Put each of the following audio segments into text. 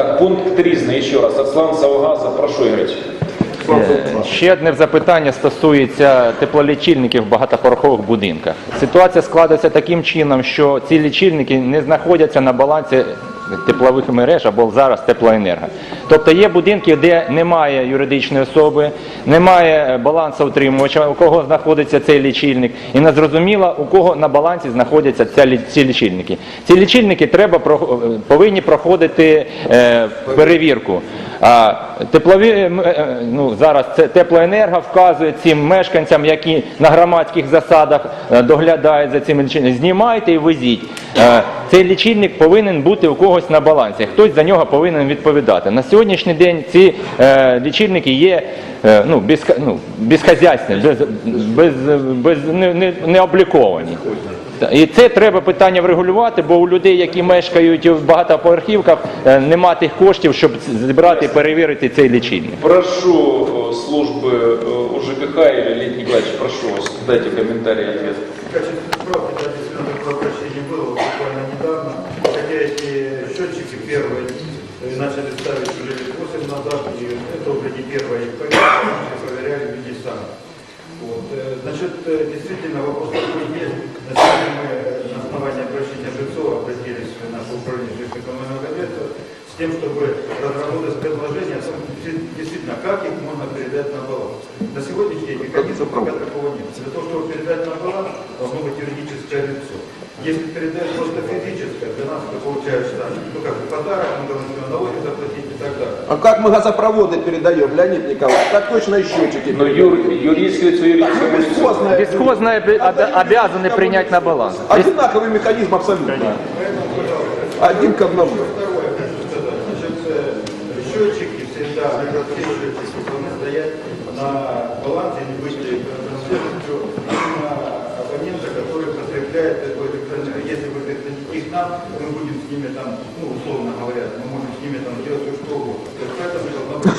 Так, пункт різний, еще раз. Аслан Саугаза, газа, прошу, Ігорич. Е, Ще одне запитання стосується теплолічильників в багатоповерхових будинках. Ситуація складається таким чином, що ці лічильники не знаходяться на балансі теплових мереж або зараз теплоенерго. Тобто є будинки, де немає юридичної особи, немає балансоутримувача, у кого знаходиться цей лічильник, і не зрозуміло, у кого на балансі знаходяться ці лічильники. Ці лічильники треба про- повинні проходити е, перевірку. А теплові е, ну зараз це теплоенерго вказує цим мешканцям, які на громадських засадах е, доглядають за цим лічильником. Знімайте і везіть. Е, Цей лічильник повинен бути у когось на балансі. Хтось за нього повинен відповідати. На сьогоднішній день ці е, лічильники є е, ну, без, ну, безхазяйственні, без, без, без, не, не, не обліковані. Та, І це треба питання врегулювати, бо у людей, які мешкають в багатоповерхівках, е, нема тих коштів, щоб зібрати і перевірити цей лічильник. Прошу э, службы э, УЖКХ или Леонид Николаевич, прошу вас, дайте комментарий, Начали ставить уже лет 8 назад, и это уже не первая их мы проверяли людей сами. Вот. э, Значит, э, действительно, вопрос такой есть. На сегодня мы э, на основании обращения жильцов обратились в наше управление жилищно-коммунального хозяйства с тем, чтобы разработать предложение действительно, как их можно передать на баланс. На сегодняшний день механизма пока такого нет. Для того, чтобы передать на баланс, должно быть юридическое лицо. Если передать просто физическое, это получается, ну как бы подарок, мы должны налоги заплатить и так далее. А как мы газопроводы передаем, Леонид Николаевич? Так точно и счетчики. Но юр, юридическое лицо, юридическое лицо. бесхозное. Бесхозное обя- обязаны принять на баланс. Одинаковый механизм абсолютно. Один к одному. Второе, хочу сказать, значит, э, счетчики всегда, все счетчики должны стоять на балансе, не быть трансферностью именно абонента, который потребляет такой электронный. Если вы их нам, мы будем с ними там, ну, условно говоря, мы можем с ними там делать все, что угодно. То есть поэтому должна быть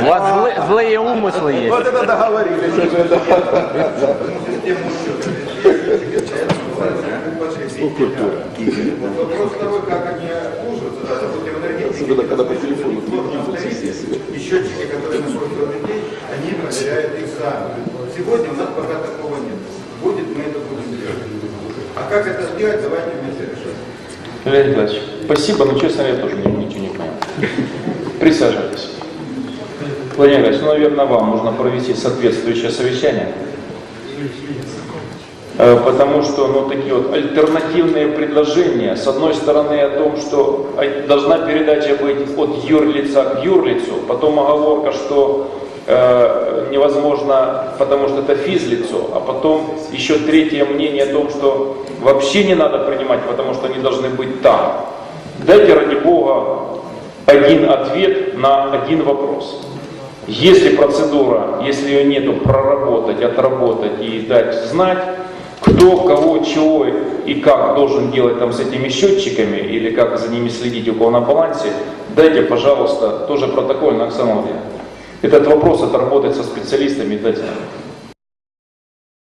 У вас злые умыслы есть. Вот это договорились. уже, систему балансе потребителя. Вот Вопрос второй, как они обслуживаются, да, допустим, энергетики. Особенно, когда по телефону счетчики, которые находятся у людей, они проверяют их сами. Сегодня у нас пока такого нет. Будет, мы это будем делать. Как это сделать, давайте вместе решать. Леонид Николаевич, спасибо, но честно, я тоже ни- ничего не понял. Присаживайтесь. Владимир Николаевич, ну, наверное, вам нужно провести соответствующее совещание. Э, Потому что ну, такие вот альтернативные предложения, с одной стороны о том, что должна передача быть от юрлица к юрлицу, потом оговорка, что невозможно, потому что это физлицо, а потом еще третье мнение о том, что вообще не надо принимать, потому что они должны быть там. Дайте, ради Бога, один ответ на один вопрос. Если процедура, если ее нету, проработать, отработать и дать знать, кто, кого, чего и как должен делать там с этими счетчиками или как за ними следить у кого на балансе, дайте, пожалуйста, тоже протокольно, Оксана Владимировна. Этот вопрос отработать со специалистами и дать.